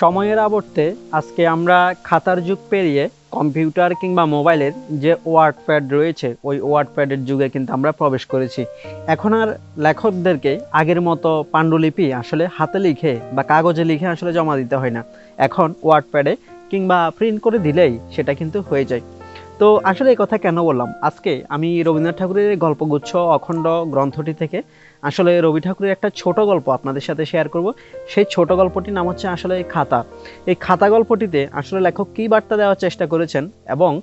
সময়ের আবর্তে আজকে আমরা খাতার যুগ পেরিয়ে কম্পিউটার কিংবা মোবাইলের যে ওয়ার্ড প্যাড রয়েছে, ওই ওয়ার্ড প্যাডের যুগে কিন্তু আমরা প্রবেশ করেছি। এখন আর লেখকদেরকে আগের মতো পাণ্ডুলিপি আসলে হাতে লিখে বা কাগজে লিখে আসলে জমা দিতে হয় না। এখন ওয়ার্ড প্যাডে কিংবা প্রিন্ট করে দিলেই সেটা কিন্তু হয়ে যায়। তো আসলে এই কথা কেন বললাম? আজকে আমি রবীন্দ্রনাথ ঠাকুরের গল্পগুচ্ছ অখণ্ড গ্রন্থটি থেকে আসলে রবি ঠাকুরের একটা ছোট গল্প আপনাদের সাথে শেয়ার করব। সেই ছোট গল্পটির নাম হচ্ছে আসলে খাতা। এই খাতা গল্পটিতে আসলে লেখক কী বার্তা দেওয়ার চেষ্টা করেছেন এবং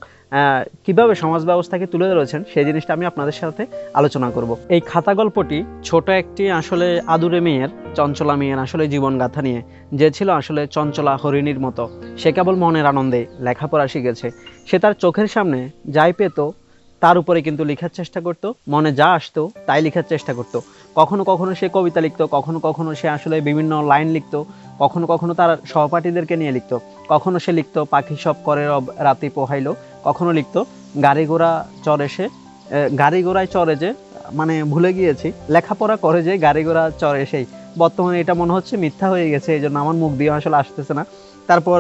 কীভাবে সমাজ ব্যবস্থাকে তুলে ধরেছেন, সেই জিনিসটা আমি আপনাদের সাথে আলোচনা করব। এই খাতা গল্পটি ছোট একটি আসলে আদুরে মেয়ের, চঞ্চলা মেয়ের আসলে জীবনগাথা নিয়ে, যে ছিল আসলে চঞ্চলা হরিণীর মতো। সে কেবল মনের আনন্দে লেখাপড়া শিখেছে। সে তার চোখের সামনে যাই পেত তার উপরে কিন্তু লেখার চেষ্টা করতো, মনে যা আসতো তাই লেখার চেষ্টা করতো। কখনো কখনো সে কবিতা লিখতো, কখনো কখনো সে আসলে বিভিন্ন লাইন লিখতো, কখনো কখনো তার সহপাঠীদেরকে নিয়ে লিখতো, কখনো সে লিখতো, পাখি সব করে রাতে পোহাইলো কখনো লিখতো, গাড়ি ঘোড়া চড়ে সে গাড়ি ঘোড়ায় চড়ে যে মানে ভুলে গিয়েছি, লেখাপড়া করে যে গাড়ি ঘোড়া চড়ে সেই। বর্তমানে এটা মনে হচ্ছে মিথ্যা হয়ে গেছে এই জন্য আমার মুখ দিয়ে আসলে আসতেছে না। তারপর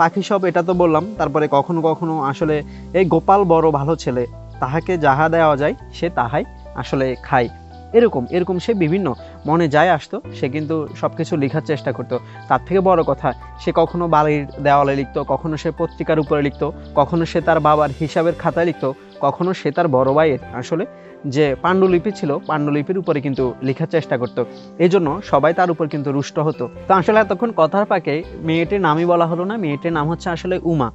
পাখি সব, এটা তো বললাম, তারপরে কখনো কখনো আসলে, এই গোপাল বড় ভালো ছেলে তাহাকে যাহা দেওয়া যায় সে তাহাই আসলে খায়। এরকম এরকম সে বিভিন্ন মনে যায় আসতো, সে কিন্তু সব কিছু লেখার চেষ্টা করতো। তার থেকে বড় কথা, সে কখনো বাড়ির দেওয়ালে লিখতো, কখনো সে পত্রিকার উপরে লিখতো, কখনো সে তার বাবার হিসাবের খাতায় লিখতো, কখনো সে তার বড় ভাইয়ের আসলে যে পাণ্ডুলিপি ছিল, পাণ্ডুলিপির উপরে কিন্তু লেখার চেষ্টা করতো। এই জন্য সবাই তার উপর কিন্তু রুষ্ট হতো। তো আসলে এতক্ষণ কথার পাকে মেয়েটির নামই বলা হলো না, মেয়েটির নাম হচ্ছে আসলে উমা।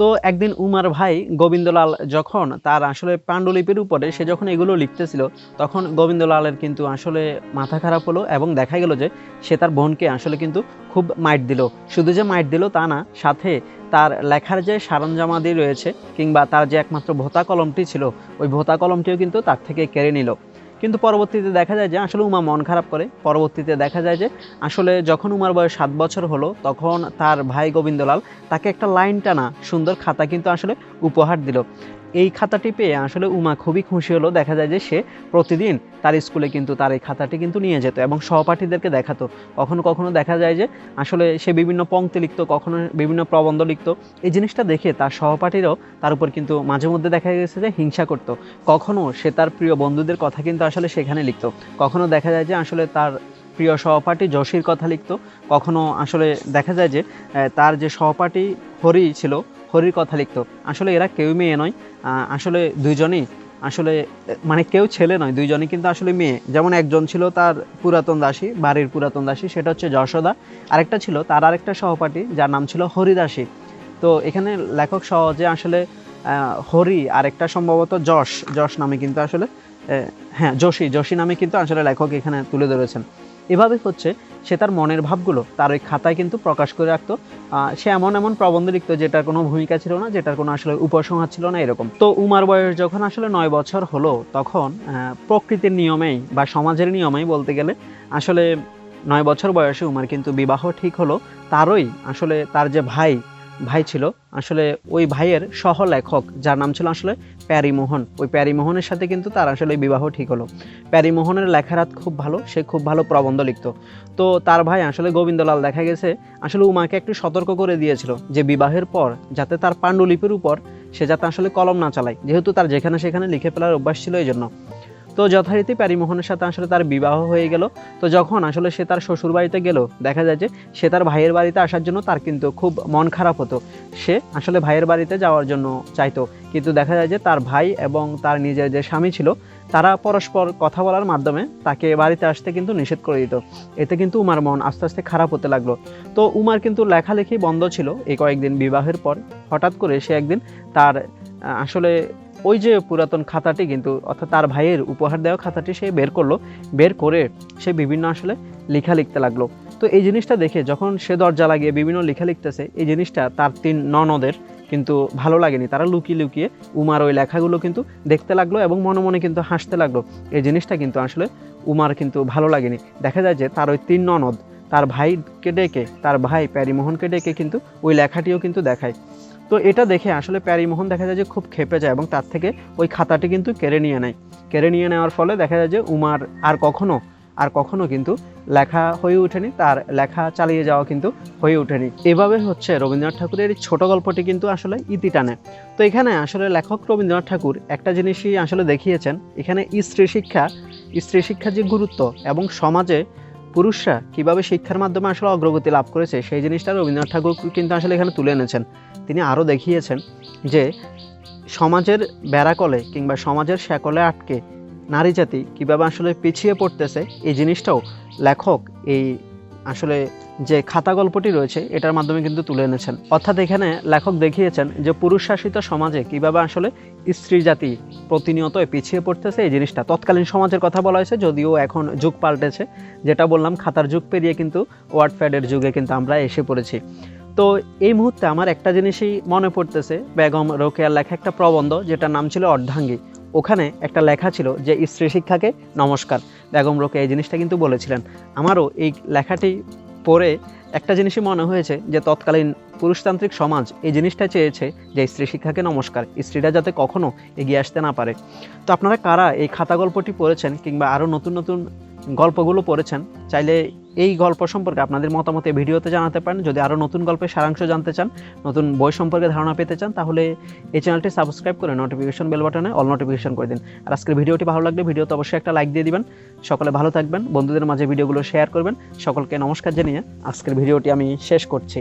তো একদিন উমার ভাই গোবিন্দলাল যখন তার আসলে পাণ্ডুলিপির উপরে সে যখন এগুলো লিখতেছিল, তখন গোবিন্দলালের কিন্তু আসলে মাথা খারাপ হলো এবং দেখা গেল যে সে তার বোনকে আসলে কিন্তু খুব মাইট দিল। শুধু যে মাইট দিল তা না, সাথে তার লেখার যে সারঞ্জামাদি রয়েছে কিংবা তার যে একমাত্র ভোতা কলমটি ছিল, ওই ভোতা কলমটিও কিন্তু তার থেকে কেড়ে নিল। কিন্তু পরবর্তীতে দেখা যায় যে আসলে উমা মন খারাপ করে। পরবর্তীতে দেখা যায় যে আসলে যখন উমার বয়স সাত বছর হলো, তখন তার ভাই গোবিন্দলাল তাকে একটা লাইন টানা সুন্দর খাতা কিন্তু আসলে উপহার দিল। এই খাতাটি পেয়ে আসলে উমা খুবই খুশি হলো। দেখা যায় যে সে প্রতিদিন তার স্কুলে কিন্তু তার এই খাতাটি কিন্তু নিয়ে যেত এবং সহপাঠীদেরকে দেখাতো। কখনো কখনো দেখা যায় যে আসলে সে বিভিন্ন পংক্তি লিখত, কখনো বিভিন্ন প্রবন্ধ লিখতো। এই জিনিসটা দেখে তার সহপাঠীরাও তার উপর কিন্তু মাঝে মধ্যে দেখা গেছে যে হিংসা করত। কখনো সে তার প্রিয় বন্ধুদের কথা কিন্তু আসলে সেখানে লিখত। কখনো দেখা যায় যে আসলে তার প্রিয় সহপাঠী যশীর কথা লিখত। কখনো আসলে দেখা যায় যে তার যে সহপাঠী হরি ছিল হরির কথা লিখতো। আসলে এরা কেউ মেয়ে নয়। আসলে দুইজনই, আসলে মানে কেউ ছেলে নয়, দুইজনই কিন্তু আসলে মেয়ে। যেমন একজন ছিল তার পুরাতন দাসী, বাড়ির পুরাতন দাসী, সেটা হচ্ছে যশোদা। আরেকটা ছিল তার আরেকটা সহপাঠী, যার নাম ছিল হরিদাসী। তো এখানে লেখক সহজে আসলে হরি আরেকটা সম্ভবত যশ যশ নামে কিন্তু আসলে হ্যাঁ যোশী যোশী নামে কিন্তু আসলে লেখক এখানে তুলে ধরেছেন। এভাবে হচ্ছে সে তার মনের ভাবগুলো তার ওই খাতায় কিন্তু প্রকাশ করে রাখতো। সে এমন এমন প্রবন্ধ লিখত যেটার কোনো ভূমিকা ছিল না, যেটার কোনো আসলে উপসংহার ছিল না এরকম। তো উমার বয়স যখন আসলে নয় বছর হলো, তখন প্রকৃতির নিয়মেই বা সমাজের নিয়মেই বলতে গেলে আসলে নয় বছর বয়সে উমার কিন্তু বিবাহ ঠিক হলো। তারই আসলে তার যে ভাই ভাই ছিল, আসলে ওই ভাইয়ের সহ লেখক যার নাম ছিল আসলে প্যারিমোহন ওই প্যারিমোহনের সাথে কিন্তু তার আসলে বিবাহ ঠিক হলো। প্যারিমোহনের লেখার হাত খুব ভালো, সে খুব ভালো প্রবন্ধ লিখতো। তো তার ভাই আসলে গোবিন্দলাল দেখা গেছে, আসলে উমাকে একটু সতর্ক করে দিয়েছিল যে বিবাহের পর যাতে তার পাণ্ডুলিপির উপর সে যাতে আসলে কলম না চালায়। যেহেতু তার যেখানে সেখানে লিখে ফেলার অভ্যাস ছিল এই জন্য তো যথারীতি প্যারিমোহনের সাথে আসলে তার বিবাহ হয়ে গেল। তো যখন আসলে সে তার শ্বশুর বাড়িতে গেল, দেখা যায় যে সে তার ভাইয়ের বাড়িতে আসার জন্য তার কিন্তু খুব মন খারাপ হতো। সে আসলে ভাইয়ের বাড়িতে যাওয়ার জন্য চাইতো। কিন্তু দেখা যায় যে তার ভাই এবং তার নিজের যে স্বামী ছিল, তারা পরস্পর কথা বলার মাধ্যমে তাকে বাড়িতে আসতে কিন্তু নিষেধ করে দিত। এতে কিন্তু উমার মন আস্তে আস্তে খারাপ হতে লাগল। তো উমার কিন্তু লেখালেখি বন্ধ ছিল এই কয়েকদিন বিবাহের পর। হঠাৎ করে সে একদিন তার আসলে ওই যে পুরাতন খাতাটি কিন্তু, অর্থাৎ তার ভাইয়ের উপহার দেওয়া খাতাটি সে বের করল। বের করে সে বিভিন্ন আসলে লেখা লিখতে লাগল। তো এই জিনিসটা দেখে যখন সে দরজা লাগিয়ে বিভিন্ন লেখা লিখতেছে, এই জিনিসটা তার তিন ননদের কিন্তু ভালো লাগেনি। তারা লুকিয়ে লুকিয়ে উমার ওই লেখাগুলো কিন্তু দেখতে লাগল এবং মনে মনে কিন্তু হাসতে লাগল। এই জিনিসটা কিন্তু আসলে উমার কিন্তু ভালো লাগেনি। দেখা যায় যে তার ওই তিন ননদ, তার ভাইকে ডেকে, তার ভাই প্যারিমোহনকে ডেকে কিন্তু ওই লেখাটিও কিন্তু দেখায়। তো এটা দেখে আসলে প্যারিমোহন দেখা যায় যে খুব খেপে যায় এবং তার থেকে ওই খাতাটি কিন্তু কেড়ে নিয়ে নেয়। কেড়ে নিয়ে নেওয়ার ফলে দেখা যায় যে উমার আর কখনো আর কখনো কিন্তু লেখা হয়ে ওঠেনি, তার লেখা চালিয়ে যাওয়া কিন্তু হয়ে ওঠেনি। এভাবে হচ্ছে রবীন্দ্রনাথ ঠাকুরের এই ছোট গল্পটি কিন্তু আসলে ইতি টানে। তো এখানে আসলে লেখক রবীন্দ্রনাথ ঠাকুর একটা জিনিসই আসলে দেখিয়েছেন, এখানে স্ত্রী শিক্ষা স্ত্রী শিক্ষার যে গুরুত্ব এবং সমাজে পুরুষরা কীভাবে শিক্ষার মাধ্যমে আসলে অগ্রগতি লাভ করেছে, সেই জিনিসটা রবীন্দ্রনাথ ঠাকুর কিন্তু আসলে এখানে তুলে এনেছেন। তিনি আরও দেখিয়েছেন যে সমাজের বেড়াকলে কিংবা সমাজের শ্যাকলে আটকে নারী জাতি কীভাবে আসলে পিছিয়ে পড়তেছে, এই জিনিসটাও লেখক এই আসলে যে খাতা গল্পটি রয়েছে, এটার মাধ্যমে কিন্তু তুলে এনেছেন। অর্থাৎ এখানে লেখক দেখিয়েছেন যে পুরুষ শাসিত সমাজে কীভাবে আসলে স্ত্রী জাতি প্রতিনিয়ত পিছিয়ে পড়তেছে, এই জিনিসটা। তৎকালীন সমাজের কথা বলা হয়েছে, যদিও এখন যুগ পাল্টেছে। যেটা বললাম, খাতার যুগ পেরিয়ে কিন্তু ওয়ার্ড প্যাডের যুগে কিন্তু আমরা এসে পড়েছি। তো এই মুহূর্তে আমার একটা জিনিসই মনে পড়তেছে, বেগম রোকেয়ার লেখা একটা প্রবন্ধ, যেটার নাম ছিল অর্ধাঙ্গী। ওখানে একটা লেখা ছিল যে স্ত্রী শিক্ষাকে নমস্কার। বেগম রোকে এই জিনিসটা কিন্তু বলেছিলেন। আমারও এই লেখাটি পড়ে একটা জিনিসই মনে হয়েছে যে তৎকালীন পুরুষতান্ত্রিক সমাজ এই জিনিসটা চেয়েছে যে স্ত্রী শিক্ষাকে নমস্কার, স্ত্রীরা যাতে কখনও এগিয়ে আসতে না পারে। তো আপনারা কারা এই খাতা গল্পটি পড়েছেন কিংবা আরও নতুন নতুন গল্পগুলো পড়েছেন, চাইলে এই গল্প সম্পর্কে আপনাদের মতামত এই ভিডিওতে জানাতে পারেন। যদি আরও নতুন গল্পের সারাংশ জানতে চান, নতুন বই সম্পর্কে ধারণা পেতে চান, তাহলে এই চ্যানেলটি সাবস্ক্রাইব করে নোটিফিকেশন বেল বাটনে অল নোটিফিকেশন করে দিন। আর আজকের ভিডিওটি ভালো লাগলে ভিডিওতে অবশ্যই একটা লাইক দিয়ে দিবেন। সকলে ভালো থাকবেন, বন্ধুদের মাঝে ভিডিওগুলো শেয়ার করবেন। সকলকে নমস্কার জানিয়ে আজকের ভিডিওটি আমি শেষ করছি।